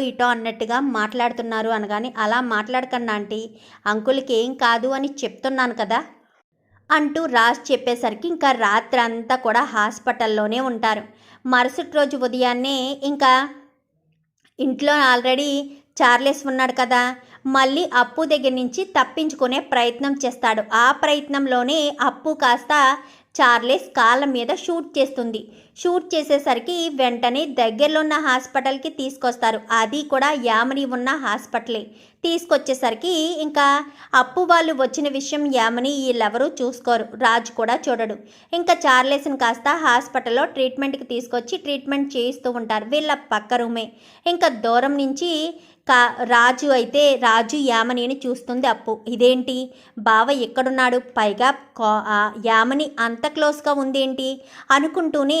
ఇటో అన్నట్టుగా మాట్లాడుతున్నారు అనగాని అలా మాట్లాడకండి ఆంటీ. అంకుల్కి ఏం కాదు అని చెప్తున్నాను కదా. అంటూ రాజ్ చెప్పేసరికి ఇంకా రాత్రి అంతా కూడా హాస్పిటల్లోనే ఉంటారు. మరుసటి రోజు ఉదయాన్నే ఇంకా ఇంట్లో ఆల్రెడీ చార్లెస్ ఉన్నాడు కదా. మళ్ళీ అప్పు దగ్గర నుంచి తప్పించుకునే ప్రయత్నం చేస్తాడు. ఆ ప్రయత్నంలోనే అప్పు కాస్త చార్లెస్ కాళ్ళ మీద షూట్ చేస్తుంది. షూట్ చేసేసరికి వెంటనే దగ్గరలో ఉన్న హాస్పిటల్కి తీసుకొస్తారు. అది కూడా యామని ఉన్న హాస్పిటలే. తీసుకొచ్చేసరికి ఇంకా అప్పు వాళ్ళు వచ్చిన విషయం యామని వీళ్ళెవరూ చూసుకోరు. రాజు కూడా చూడడు. ఇంకా చార్లెస్ని కాస్త హాస్పిటల్లో ట్రీట్మెంట్కి తీసుకొచ్చి ట్రీట్మెంట్ చేయిస్తూ ఉంటారు. వీళ్ళ పక్క రూమే. ఇంకా దూరం నుంచి కా రాజు అయితే రాజు యామనిని చూస్తుంది అప్పు. ఇదేంటి? బావ ఎక్కడున్నాడు? పైగా యామని అంత క్లోజ్గా ఉందేంటి? అనుకుంటూనే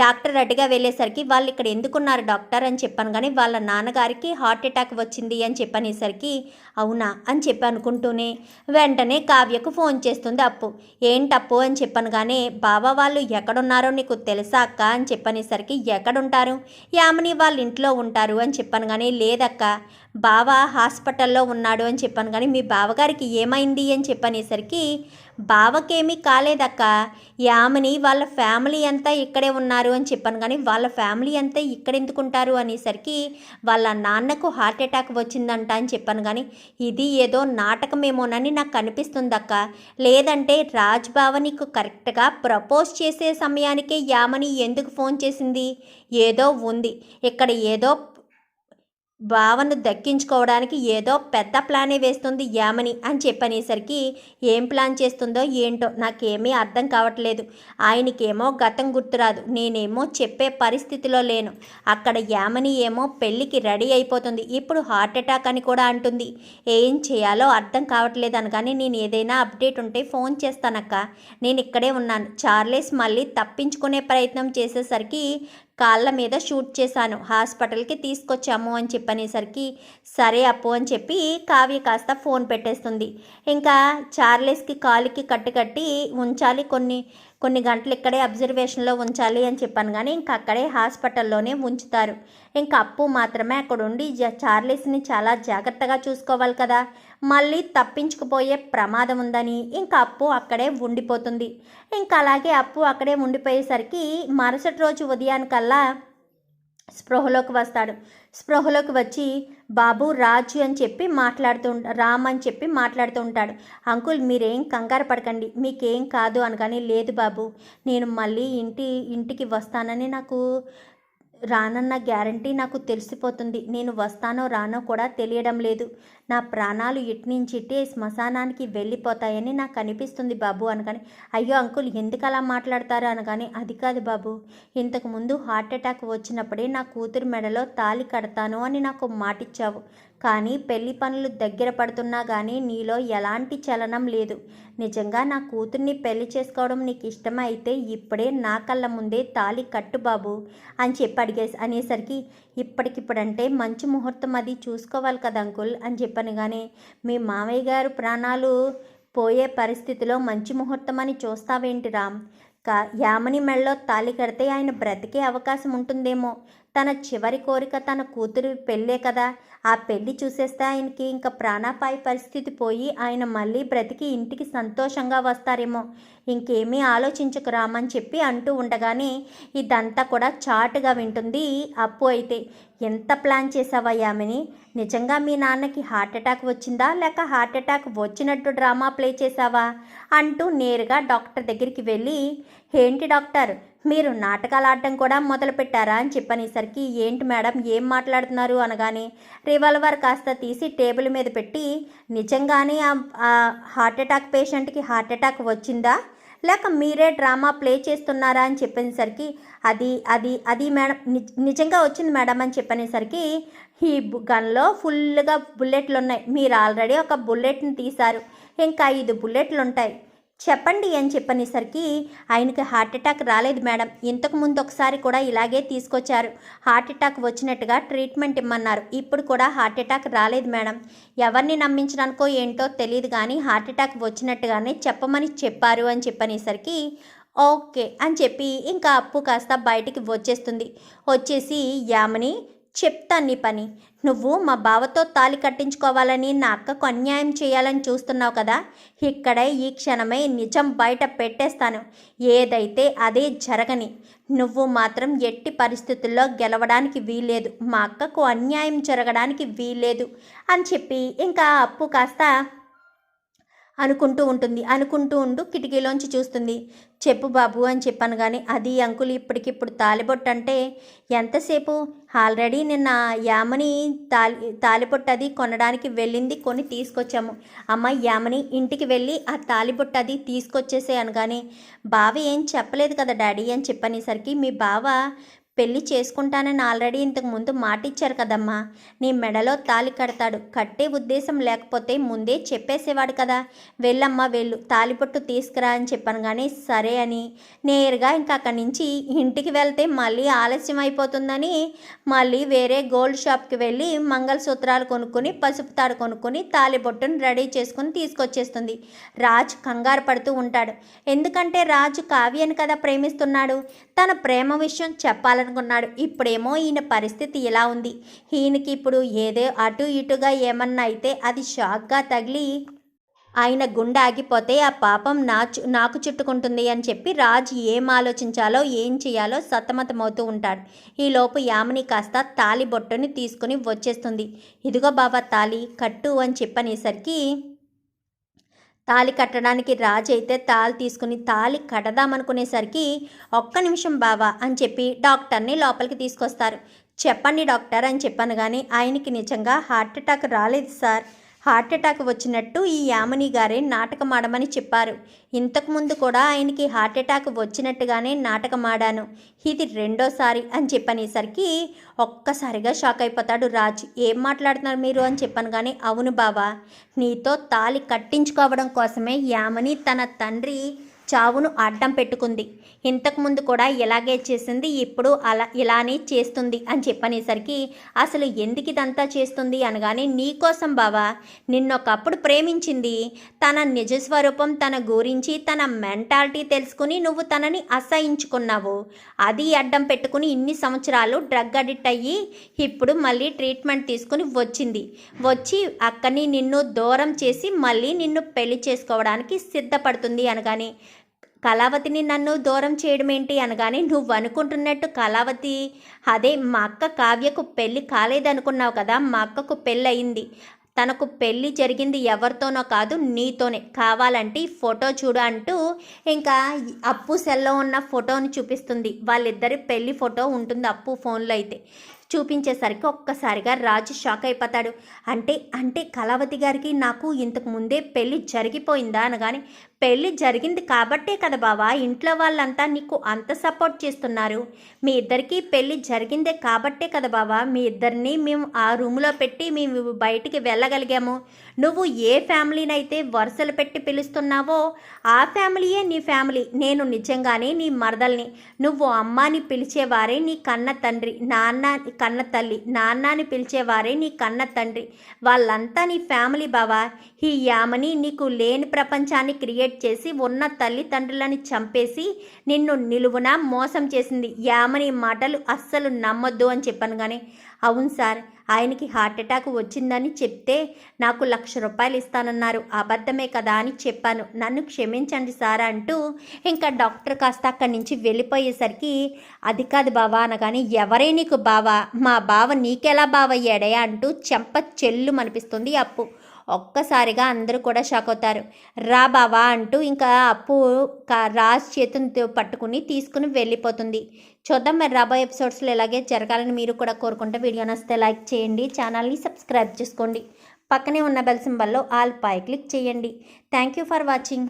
డాక్టర్ అడిగా వెళ్ళేసరికి వాళ్ళు ఇక్కడ ఎందుకున్నారు డాక్టర్ అని చెప్పాను కానీ వాళ్ళ నాన్నగారికి హార్ట్ అటాక్ వచ్చింది అని చెప్పనేసరికి అవునా అని చెప్పి అనుకుంటూనే వెంటనే కావ్యకు ఫోన్ చేస్తుంది అప్పు. ఏంటప్పు అని చెప్పాను కానీ బావ వాళ్ళు ఎక్కడున్నారో నీకు తెలుసా అక్క అని చెప్పనేసరికి ఎక్కడుంటారు? యామిని వాళ్ళ ఇంట్లో ఉంటారు అని చెప్పాను కానీ లేదక్క. బావ హాస్పిటల్లో ఉన్నాడు అని చెప్పాను కానీ మీ బావగారికి ఏమైంది అని చెప్పనేసరికి బావకేమీ కాలేదక్క. యామిని వాళ్ళ ఫ్యామిలీ అంతా ఇక్కడే ఉన్నారు అని చెప్పాను. కానీ వాళ్ళ ఫ్యామిలీ అంతా ఇక్కడ ఎందుకు ఉంటారు అనేసరికి వాళ్ళ నాన్నకు హార్ట్ అటాక్ వచ్చిందంట అని చెప్పాను. కానీ ఇది ఏదో నాటకమేమోనని నాకు అనిపిస్తుంది అక్క. లేదంటే రాజ్ బావ కరెక్ట్గా ప్రపోజ్ చేసే సమయానికే యామని ఎందుకు ఫోన్ చేసింది? ఏదో ఉంది. ఇక్కడ ఏదో భావను దక్కించుకోవడానికి ఏదో పెద్ద ప్లానే వేస్తుంది యామని అని చెప్పనేసరికి ఏం ప్లాన్ చేస్తుందో ఏంటో నాకేమీ అర్థం కావట్లేదు. ఆయనకేమో గతం గుర్తురాదు. నేనేమో చెప్పే పరిస్థితిలో లేను. అక్కడ యామని ఏమో పెళ్ళికి రెడీ అయిపోతుంది. ఇప్పుడు హార్ట్ అటాక్ అని కూడా అంటుంది. ఏం చేయాలో అర్థం కావట్లేదు అనగానే నేను ఏదైనా అప్డేట్ ఉంటే ఫోన్ చేస్తానక్క. నేను ఇక్కడే ఉన్నాను. చార్లెస్ మళ్ళీ తప్పించుకునే ప్రయత్నం చేసేసరికి కాళ్ళ మీద షూట్ చేశాను. హాస్పిటల్కి తీసుకొచ్చాము అని చెప్పనేసరికి సరే అప్పు అని చెప్పి కావ్య కాస్త ఫోన్ పెట్టేస్తుంది. ఇంకా చార్లెస్కి కాలుకి కట్టు కట్టి ఉంచాలి కొన్ని కొన్ని గంటలు ఇక్కడే అబ్జర్వేషన్లో ఉంచాలి అని చెప్పాను కానీ ఇంకా అక్కడే హాస్పిటల్లోనే ఉంచుతారు ఇంకా అప్పు మాత్రమే అక్కడ ఉండి చార్లెస్ని చాలా జాగ్రత్తగా చూసుకోవాలి కదా. మళ్ళీ తప్పించుకుపోయే ప్రమాదం ఉందని ఇంకా అప్పు అక్కడే ఉండిపోతుంది. ఇంకా అలాగే అప్పు అక్కడే ఉండిపోయేసరికి మరుసటి రోజు ఉదయానికల్లా స్పృహలోకి వస్తాడు. స్పృహలోకి వచ్చి బాబు రాజు అని చెప్పి మాట్లాడుతూ రామ్ అని చెప్పి మాట్లాడుతూ ఉంటాడు. అంకుల్ మీరేం కంగారు పడకండి. మీకేం కాదు అనగానే లేదు బాబు నేను మళ్ళీ ఇంటి ఇంటికి వస్తానని నాకు రానన్న గ్యారంటీ నాకు తెలిసిపోతుంది. నేను వస్తానో రానో కూడా తెలియడం లేదు. నా ప్రాణాలు ఇట్నుంచి ఇట్టే శ్మశానానికి వెళ్ళిపోతాయని నాకు అనిపిస్తుంది బాబు అనగానే అయ్యో అంకుల్ ఎందుకు అలా మాట్లాడతారు అనగానే అది కాదు బాబు. ఇంతకు ముందు హార్ట్ అటాక్ వచ్చినప్పుడే నా కూతురు మెడలో తాలి కడతాను అని నాకు మాటిచ్చావు. కానీ పెళ్ళి పనులు దగ్గర పడుతున్నా కానీ నీలో ఎలాంటి చలనం లేదు. నిజంగా నా కూతుర్ని పెళ్ళి చేసుకోవడం నీకు ఇష్టమైతే ఇప్పుడే నా కళ్ళ ముందే తాలి కట్టు బాబు అని చెప్పి అడిగే అనేసరికి ఇప్పటికిప్పుడంటే మంచి ముహూర్తం అది చూసుకోవాలి కదా అంకుల్ అని చెప్పాను కానీ మీ మామయ్య గారు ప్రాణాలు పోయే పరిస్థితిలో మంచి ముహూర్తం అని చూస్తావేంటి రామ్? కా యామని మెళ్ళలో తాళి కడితే ఆయన బ్రతికే అవకాశం ఉంటుందేమో. తన చివరి కోరిక తన కూతురు పెళ్ళే కదా. ఆ పెళ్ళి చూసేస్తే ఆయనకి ఇంకా ప్రాణాపాయ పరిస్థితి పోయి ఆయన మళ్ళీ బ్రతికి ఇంటికి సంతోషంగా వస్తారేమో. ఇంకేమీ ఆలోచించకు రామని చెప్పి అంటూ ఉండగానే ఇదంతా కూడా చాటుగా వింటుంది అప్పు అయితే. ఎంత ప్లాన్ చేసావా నిజంగా మీ నాన్నకి హార్ట్ అటాక్ వచ్చిందా? లేక హార్ట్ అటాక్ వచ్చినట్టు డ్రామా ప్లే చేసావా అంటూ నేరుగా డాక్టర్ దగ్గరికి వెళ్ళి ఏంటి డాక్టర్? మీరు నాటకాలు ఆడటం కూడా మొదలుపెట్టారా అని చెప్పనేసరికి ఏంటి మేడం ఏం మాట్లాడుతున్నారు? అనగానే రివాల్వర్ కాస్త తీసి టేబుల్ మీద పెట్టి నిజంగానే ఆ- హార్ట్ అటాక్ పేషెంట్కి హార్ట్ అటాక్ వచ్చిందా? లేక మీరే డ్రామా ప్లే చేస్తున్నారా? అని చెప్పేసరికి అది అది అది మేడం నిజంగా వచ్చింది మేడం అని చెప్పనేసరికి ఈ బు- గన్లో ఫుల్గా బుల్లెట్లు ఉన్నాయి మీరు ఆల్రెడీ ఒక బుల్లెట్ని తీశారు. ఇంకా ఐదు బుల్లెట్లు ఉంటాయి చెప్పండి అని చెప్పనేసరికి ఆయనకి హార్ట్ అటాక్ రాలేదు మేడం. ఇంతకు ముందు ఒకసారి కూడా ఇలాగే తీసుకొచ్చారు. హార్ట్ అటాక్ వచ్చినట్టుగా ట్రీట్మెంట్ ఇమ్మన్నారు. ఇప్పుడు కూడా హార్ట్ అటాక్ రాలేదు మేడం. ఎవరిని నమ్మించడానికో ఏంటో తెలియదు కానీ హార్ట్ అటాక్ వచ్చినట్టుగానే చెప్పమని చెప్పారు అని చెప్పనేసరికి ఓకే అని చెప్పి ఇంకా అప్పు కాస్త బయటికి వచ్చేస్తుంది. వచ్చేసి యామని చెప్తాను నీ పని. నువ్వు మా బావతో తాలి కట్టించుకోవాలని నా అక్కకు అన్యాయం చేయాలని చూస్తున్నావు కదా? ఇక్కడే ఈ క్షణమే నిజం బయట పెట్టేస్తాను. ఏదైతే అదే జరగని. నువ్వు మాత్రం ఎట్టి పరిస్థితుల్లో గెలవడానికి వీల్లేదు. మా అక్కకు అన్యాయం జరగడానికి వీల్లేదు. అని చెప్పి ఇంకా అప్పు కాస్త అనుకుంటూ ఉంటుంది. అనుకుంటూ ఉండు కిటికీలోంచి చూస్తుంది. చెప్పు బాబు అని చెప్పాను కానీ అది అంకుల్ ఇప్పటికిప్పుడు తాలిబొట్టు అంటే ఎంతసేపు? ఆల్రెడీ నిన్న యామని తాలి తాలిబొట్టు అది కొనడానికి వెళ్ళింది కొని తీసుకొచ్చాము. అమ్మ యామని ఇంటికి వెళ్ళి ఆ తాలిబొట్టు అది తీసుకొచ్చేసే అనగానే బావ ఏం చెప్పలేదు కదా డాడీ అని చెప్పనేసరికి మీ బావ పెళ్ళి చేసుకుంటానని ఆల్రెడీ ఇంతకు ముందు మాట ఇచ్చారు కదమ్మా. నీ మెడలో తాలి కడతాడు. కట్టే ఉద్దేశం లేకపోతే ముందే చెప్పేసేవాడు కదా. వెళ్ళమ్మా వెళ్ళు. తాలిపొట్టు తీసుకురా అని చెప్పాను కానీ సరే అని. నేరుగా ఇంకా అక్కడి నుంచి ఇంటికి వెళ్తే మళ్ళీ ఆలస్యం అయిపోతుందని మళ్ళీ వేరే గోల్డ్ షాప్కి వెళ్ళి మంగళసూత్రాలు కొనుక్కొని పసుపు తాడు కొనుక్కొని తాలిబొట్టును రెడీ చేసుకుని తీసుకొచ్చేస్తుంది. రాజ్ కంగారు పడుతూ ఉంటాడు. ఎందుకంటే రాజు కావ్యను కదా ప్రేమిస్తున్నాడు. తన ప్రేమ విషయం చెప్పాలని చేయాలనుకున్నాడు. ఇప్పుడేమో ఈయన పరిస్థితి ఇలా ఉంది. ఈయనకి ఇప్పుడు ఏదో అటు ఇటుగా ఏమన్నా అయితే అది షాక్గా తగిలి ఆయన గుండె ఆగిపోతే ఆ పాపం నాచు నాకు చుట్టుకుంటుంది అని చెప్పి రాజు ఏం ఆలోచించాలో ఏం చేయాలో సతమతమవుతూ ఉంటాడు. ఈలోపు యామిని కాస్త తాలి బొట్టుని తీసుకుని వచ్చేస్తుంది. ఇదిగో బాబా తాలి కట్టు అని చెప్పనేసరికి తాలి కట్టడానికి రాజైతే తాళి తీసుకుని తాలి కడదామనుకునేసరికి ఒక్క నిమిషం బావా అని చెప్పి డాక్టర్ని లోపలికి తీసుకొస్తారు. చెప్పండి డాక్టర్ అని చెప్పాను కానీ ఆయనకి నిజంగా హార్ట్ అటాక్ రాలేదు సార్. హార్ట్ అటాక్ వచ్చినట్టు ఈ యామిని గారే నాటకమాడమని చెప్పారు. ఇంతకుముందు కూడా ఆయనకి హార్ట్ అటాక్ వచ్చినట్టుగానే నాటకం ఆడాను ఇది రెండోసారి అని చెప్పనేసరికి ఒక్కసారిగా షాక్ అయిపోతాడు రాజ్. ఏం మాట్లాడుతున్నారు మీరు అని చెప్పాను కానీ అవును బావా నీతో తాలి కట్టించుకోవడం కోసమే యామని తన తండ్రి చావును అడ్డం పెట్టుకుంది. ఇంతకుముందు కూడా ఇలాగే చేసింది ఇప్పుడు అలా ఇలానే చేస్తుంది అని చెప్పనేసరికి అసలు ఎందుకు ఇదంతా చేస్తుంది అనగానే నీకోసం బావా నిన్నొకప్పుడు ప్రేమించింది. తన నిజ స్వరూపం తన గురించి తన మెంటాలిటీ తెలుసుకుని నువ్వు తనని అసహించుకున్నావు. అది అడ్డం పెట్టుకుని ఇన్ని సంవత్సరాలు డ్రగ్ అడిక్ట్ అయ్యి ఇప్పుడు మళ్ళీ ట్రీట్మెంట్ తీసుకుని వచ్చింది. వచ్చి అక్కని నిన్ను దూరం చేసి మళ్ళీ నిన్ను పెళ్ళి చేసుకోవడానికి సిద్ధపడుతుంది అనగానే కళావతిని నన్ను దూరం చేయడం ఏంటి అనగానే నువ్వు అనుకుంటున్నట్టు కళావతి అదే మా అక్క కావ్యకు పెళ్ళి కాలేదనుకున్నావు కదా మా అక్కకు పెళ్ళి అయింది తనకు పెళ్ళి జరిగింది ఎవరితోనో కాదు నీతోనే. కావాలంటే ఈ ఫోటో చూడు అంటూ ఇంకా అప్పు సెల్లో ఉన్న ఫోటోని చూపిస్తుంది. వాళ్ళిద్దరి పెళ్ళి ఫోటో ఉంటుంది అప్పు ఫోన్లో అయితే. చూపించేసరికి ఒక్కసారిగా రాజు షాక్ అయిపోతాడు. అంటే అంటే కళావతి గారికి నాకు ఇంతకు ముందే పెళ్ళి జరిగిపోయిందా అనగానే పెళ్ళి జరిగింది కాబట్టే కదా బావా. ఇంట్లో వాళ్ళంతా నీకు అంత సపోర్ట్ చేస్తున్నారు. మీ ఇద్దరికి పెళ్ళి జరిగిందే కాబట్టే కదా బావా. మీ ఇద్దరిని మేము ఆ రూమ్లో పెట్టి మేము బయటికి వెళ్ళగలిగాము. నువ్వు ఏ ఫ్యామిలీనైతే వరుసలు పెట్టి పిలుస్తున్నావో ఆ ఫ్యామిలీయే నీ ఫ్యామిలీ. నేను నిజంగానే నీ మరదల్ని. నువ్వు అమ్మాని పిలిచేవారే నీ కన్న తండ్రి. నాన్న కన్న తల్లి. నాన్నని పిలిచేవారే నీ కన్న తండ్రి. వాళ్ళంతా నీ ఫ్యామిలీ బావా. ఈ యామని నీకు లేని ప్రపంచాన్ని క్రియేట్ చేసి ఉన్న తల్లిదండ్రులని చంపేసి నిన్ను నిలువున మోసం చేసింది. యామని మాటలు అస్సలు నమ్మొద్దు అని చెప్పాను కానీ అవును సార్ ఆయనకి హార్ట్ అటాక్ వచ్చిందని చెప్తే నాకు లక్ష రూపాయలు ఇస్తానన్నారు. అబద్ధమే కదా అని చెప్పాను. నన్ను క్షమించండి సార్ అంటూ ఇంకా డాక్టర్ కాస్త అక్కడి నుంచి వెళ్ళిపోయేసరికి అది కాదు బావా అనగానే ఎవరే నీకు బావా? మా బావ నీకెలా బావయ్యాడే అంటూ చెంప చెల్లు అనిపిస్తుంది అప్పు. ఒక్కసారిగా అందరూ కూడా షాక్ అవుతారు. రా బావా అంటూ ఇంకా అప్పు కా- రాజ్ చేతిని పట్టుకుని తీసుకుని వెళ్ళిపోతుంది. చూద్దాం మరి రాబోయే ఎపిసోడ్స్లో ఇలాగే జరగాలని మీరు కూడా కోరుకుంటే వీడియో నచ్చితే లైక్ చేయండి ఛానల్ని సబ్స్క్రైబ్ చేసుకోండి. పక్కనే ఉన్న బెల్ సింబల్లో ఆల్ పై క్లిక్ చేయండి. Thank you for watching.